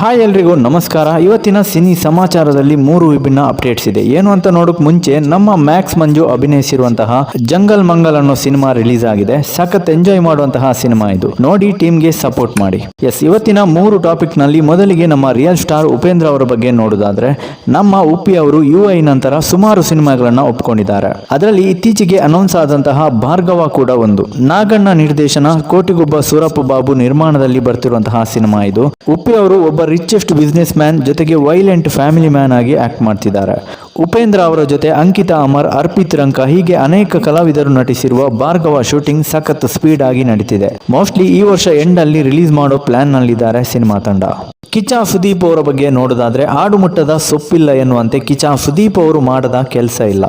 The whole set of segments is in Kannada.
ಹಾಯ್ ಎಲ್ರಿಗೂ ನಮಸ್ಕಾರ. ಇವತ್ತಿನ ಸಿನಿ ಸಮಾಚಾರದಲ್ಲಿ ಮೂರು ವಿಭಿನ್ನ ಅಪ್ಡೇಟ್ಸ್ ಇದೆ. ಏನು ಅಂತ ನೋಡೋಕೆ ಮುಂಚೆ ನಮ್ಮ ಮ್ಯಾಕ್ಸ್ ಮಂಜು ಅಭಿನಯಿಸಿರುವಂತಹ ಜಂಗಲ್ ಮಂಗಲ್ ಅನ್ನೋ ಸಿನಿಮಾ ರಿಲೀಸ್ ಆಗಿದೆ. ಸಖತ್ ಎಂಜಾಯ್ ಮಾಡುವಂತಹ ಸಿನಿಮಾ ಇದು. ನೋಡಿ ಟೀಮ್ಗೆ ಸಪೋರ್ಟ್ ಮಾಡಿ. ಎಸ್ ಇವತ್ತಿನ ಮೂರು ಟಾಪಿಕ್ನಲ್ಲಿ ಮೊದಲಿಗೆ ನಮ್ಮ ರಿಯಲ್ ಸ್ಟಾರ್ ಉಪೇಂದ್ರ ಅವರ ಬಗ್ಗೆ ನೋಡೋದಾದ್ರೆ, ನಮ್ಮ ಉಪ್ಪಿ ಅವರು ಯು ನಂತರ ಸುಮಾರು ಸಿನಿಮಾಗಳನ್ನ ಒಪ್ಕೊಂಡಿದ್ದಾರೆ. ಅದರಲ್ಲಿ ಇತ್ತೀಚೆಗೆ ಅನೌನ್ಸ್ ಆದಂತಹ ಭಾರ್ಗವ ಕೂಡ ಒಂದು. ನಾಗಣ್ಣ ನಿರ್ದೇಶನ ಕೋಟಿಗೊಬ್ಬ ಸೂರಪ್ಪ ಬಾಬು ನಿರ್ಮಾಣದಲ್ಲಿ ಬರ್ತಿರುವಂತಹ ಸಿನಿಮಾ ಇದು. ಉಪ್ಪಿ ಅವರು ಒಬ್ಬ ರಿಚೆಸ್ಟ್ ಬಿಸ್ನೆಸ್ ಮ್ಯಾನ್ ಜೊತೆಗೆ ವೈಲೆಂಟ್ ಫ್ಯಾಮಿಲಿ ಮ್ಯಾನ್ ಆಗಿ ಆಕ್ಟ್ ಮಾಡ್ತಿದ್ದಾರೆ. ಉಪೇಂದ್ರ ಅವರ ಜೊತೆ ಅಂಕಿತಾ ಅಮರ್, ಅರ್ಪಿತ್ ರಂಕ ಹೀಗೆ ಅನೇಕ ಕಲಾವಿದರು ನಟಿಸಿರುವ ಭಾರ್ಗವ ಶೂಟಿಂಗ್ ಸಖತ್ ಸ್ಪೀಡ್ ಆಗಿ ನಡೀತಿದೆ. ಮೋಸ್ಟ್ಲಿ ಈ ವರ್ಷ ಎಂಡ್ ಅಲ್ಲಿ ರಿಲೀಸ್ ಮಾಡೋ ಪ್ಲಾನ್ ನಲ್ಲಿದ್ದಾರೆ ಸಿನಿಮಾ ತಂಡ. ಕಿಚಾ ಸುದೀಪ್ ಅವರ ಬಗ್ಗೆ ನೋಡೋದಾದ್ರೆ ಆಡುಮುಟ್ಟದ ಸೊಪ್ಪಿಲ್ಲ ಎನ್ನುವಂತೆ ಕಿಚಾ ಸುದೀಪ್ ಅವರು ಮಾಡದ ಕೆಲಸ ಇಲ್ಲ.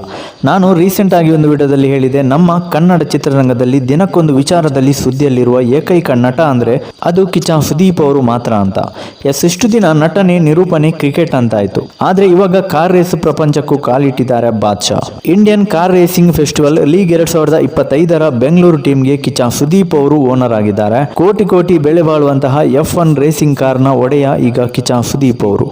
ನಾನು ರೀಸೆಂಟ್ ಆಗಿ ಒಂದು ವಿಡಿಯೋದಲ್ಲಿ ಹೇಳಿದೆ, ನಮ್ಮ ಕನ್ನಡ ಚಿತ್ರರಂಗದಲ್ಲಿ ದಿನಕ್ಕೊಂದು ವಿಚಾರದಲ್ಲಿ ಸುದ್ದಿಯಲ್ಲಿರುವ ಏಕೈಕ ನಟ ಅಂದ್ರೆ ಅದು ಕಿಚಾ ಸುದೀಪ್ ಅವರು ಮಾತ್ರ ಅಂತ. ಎಸ್ ಇಷ್ಟು ದಿನ ನಟನೆ, ನಿರೂಪಣೆ, ಕ್ರಿಕೆಟ್ ಅಂತ ಆಯ್ತು ಆದ್ರೆ ಇವಾಗ ಕಾರ್ ರೇಸ್ ಪ್ರಪಂಚಕ್ಕೂ ಕಾಲಿಟ್ಟಿದ್ದಾರೆ Badshah. Indian car racing festival league ಎರಡ್ ಸಾವಿರದ ಇಪ್ಪತ್ತೈದರ ಬೆಂಗಳೂರು ಟೀಮ್ಗೆ ಕಿಚಾ ಸುದೀಪ್ ಅವರು ಓನರ್ ಆಗಿದ್ದಾರೆ. ಕೋಟಿ ಕೋಟಿ ಬೆಲೆ ಬಾಳುವಂತಹ ಎಫ್ ಒನ್ ರೇಸಿಂಗ್ ಕಾರ್ನ ಒಡೆಯ ಈಗ ಕಿಚಾ ಸುದೀಪ್ ಅವರು.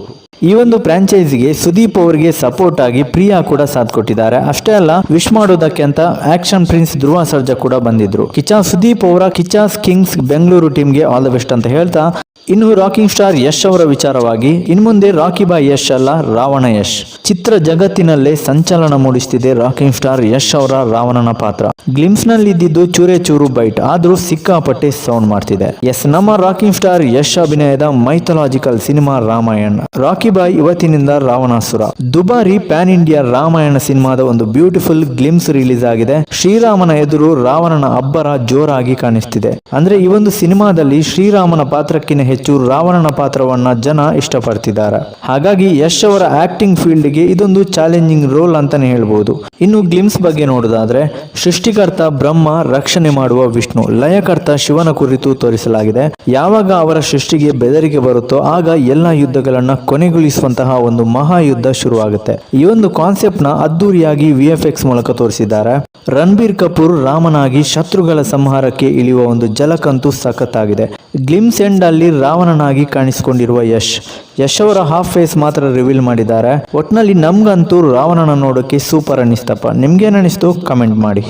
ಈ ಒಂದು ಫ್ರಾಂಚೈಸಿಗೆ ಸುದೀಪ್ ಅವರಿಗೆ ಸಪೋರ್ಟ್ ಆಗಿ ಪ್ರಿಯಾ ಕೂಡ ಸಾಥ್ ಕೊಟ್ಟಿದ್ದಾರೆ. ಅಷ್ಟೇ ಅಲ್ಲ, ವಿಶ್ ಮಾಡೋದಕ್ಕೆ ಅಂತ ಆಕ್ಷನ್ ಪ್ರಿನ್ಸ್ ಧ್ರುವ ಸರ್ಜಾ ಕೂಡ ಬಂದಿದ್ರು. ಕಿಚಾ ಸುದೀಪ್ ಅವರ ಕಿಚಾಸ್ ಕಿಂಗ್ಸ್ ಬೆಂಗಳೂರು ಟೀಮ್ಗೆ ಆಲ್ ದ ಬೆಸ್ಟ್ ಅಂತ ಹೇಳ್ತಾ ಇನ್ನು ರಾಕಿಂಗ್ ಸ್ಟಾರ್ ಯಶ್ ಅವರ ವಿಚಾರವಾಗಿ ಇನ್ಮುಂದೆ ರಾಕಿ ಬಾಯ್ ಯಶ್ ಅಲ್ಲ, ರಾವಣ ಯಶ್. ಚಿತ್ರ ಜಗತ್ತಿನಲ್ಲೇ ಸಂಚಲನ ಮೂಡಿಸ್ತಿದೆ ರಾಕಿಂಗ್ ಸ್ಟಾರ್ ಯಶ್ ಅವರ ರಾವಣನ ಪಾತ್ರ. ಗ್ಲಿಮ್ಸ್ನಲ್ಲಿ ಇದ್ದಿದ್ದು ಚೂರೆ ಚೂರು ಬೈಟ್ ಆದ್ರೂ ಸಿಕ್ಕಾಪಟ್ಟೆ ಸೌಂಡ್ ಮಾಡ್ತಿದೆ. ಎಸ್ ನಮ್ಮ ರಾಕಿಂಗ್ ಸ್ಟಾರ್ ಯಶ್ ಅಭಿನಯದ mythological cinema Ramayana. Rocky boy ಇವತ್ತಿನಿಂದ ರಾವಣಾಸುರ. ದುಬಾರಿ ಪ್ಯಾನ್ ಇಂಡಿಯಾ ರಾಮಾಯಣ ಸಿನಿಮಾದ ಒಂದು ಬ್ಯೂಟಿಫುಲ್ ಗ್ಲಿಮ್ಸ್ ರಿಲೀಸ್ ಆಗಿದೆ. ಶ್ರೀರಾಮನ ಎದುರು ರಾವಣನ ಅಬ್ಬರ ಜೋರಾಗಿ ಕಾಣಿಸ್ತಿದೆ. ಅಂದ್ರೆ ಈ ಒಂದು ಸಿನಿಮಾದಲ್ಲಿ ಶ್ರೀರಾಮನ ಪಾತ್ರಕ್ಕಿಂತ ಹೆಚ್ಚು ರಾವಣನ ಪಾತ್ರವನ್ನ ಜನ ಇಷ್ಟಪಡ್ತಿದ್ದಾರೆ. ಹಾಗಾಗಿ ಯಶ್ ಅವರ ಆಕ್ಟಿಂಗ್ ಫೀಲ್ಡ್ಗೆ ಇದೊಂದು ಚಾಲೆಂಜಿಂಗ್ ರೋಲ್ ಅಂತಾನೆ ಹೇಳ್ಬೋದು. ಇನ್ನು ಗ್ಲಿಮ್ಸ್ ಬಗ್ಗೆ ನೋಡೋದಾದ್ರೆ, ಸೃಷ್ಟಿಕರ್ತ ಬ್ರಹ್ಮ ರಕ್ಷಣೆ ಮಾಡುವ ವಿಷ್ಣು, ಲಯಕರ್ತ ಶಿವನ ಕುರಿತು ತೋರಿಸಲಾಗಿದೆ. ಯಾವಾಗ ಅವರ ಸೃಷ್ಟಿಗೆ ಬೆದರಿಕೆ ಬರುತ್ತೋ ಆಗ ಎಲ್ಲ ಯುದ್ಧಗಳನ್ನ ಕೊನೆಗೊಳಿಸುವಂತಹ ಒಂದು ಮಹಾಯುದ್ಧ ಶುರುವಾಗುತ್ತೆ. ಈ ಒಂದು ಕಾನ್ಸೆಪ್ಟ್ನ ಅದ್ದೂರಿಯಾಗಿ ವಿಎಫ್ಎಕ್ಸ್ ಎಕ್ಸ್ ಮೂಲಕ ತೋರಿಸಿದ್ದಾರೆ. ರಣಬೀರ್ ಕಪೂರ್ ರಾಮನಾಗಿ ಶತ್ರುಗಳ ಸಂಹಾರಕ್ಕೆ ಇಳಿಯುವ ಒಂದು ಜಲಕಂತು ಸಖತ್ತಾಗಿದೆ. ಗ್ಲಿಮ್ಸ್ ಎಂಡ್ ಅಲ್ಲಿ ರಾವಣನಾಗಿ ಕಾಣಿಸಿಕೊಂಡಿರುವ ಯಶ್. ಯಶ್ ಅವರ ಹಾಫ್ ಫೇಸ್ ಮಾತ್ರ ರಿವೀಲ್ ಮಾಡಿದ್ದಾರೆ. ಒಟ್ನಲ್ಲಿ ನಮ್ಗಂತೂ ರಾವಣನ ನೋಡೋಕೆ ಸೂಪರ್ ಅನ್ನಿಸ್ತಪ್ಪ. ನಿಮ್ಗೇನು ಅನಿಸ್ತು ಕಮೆಂಟ್ ಮಾಡಿ.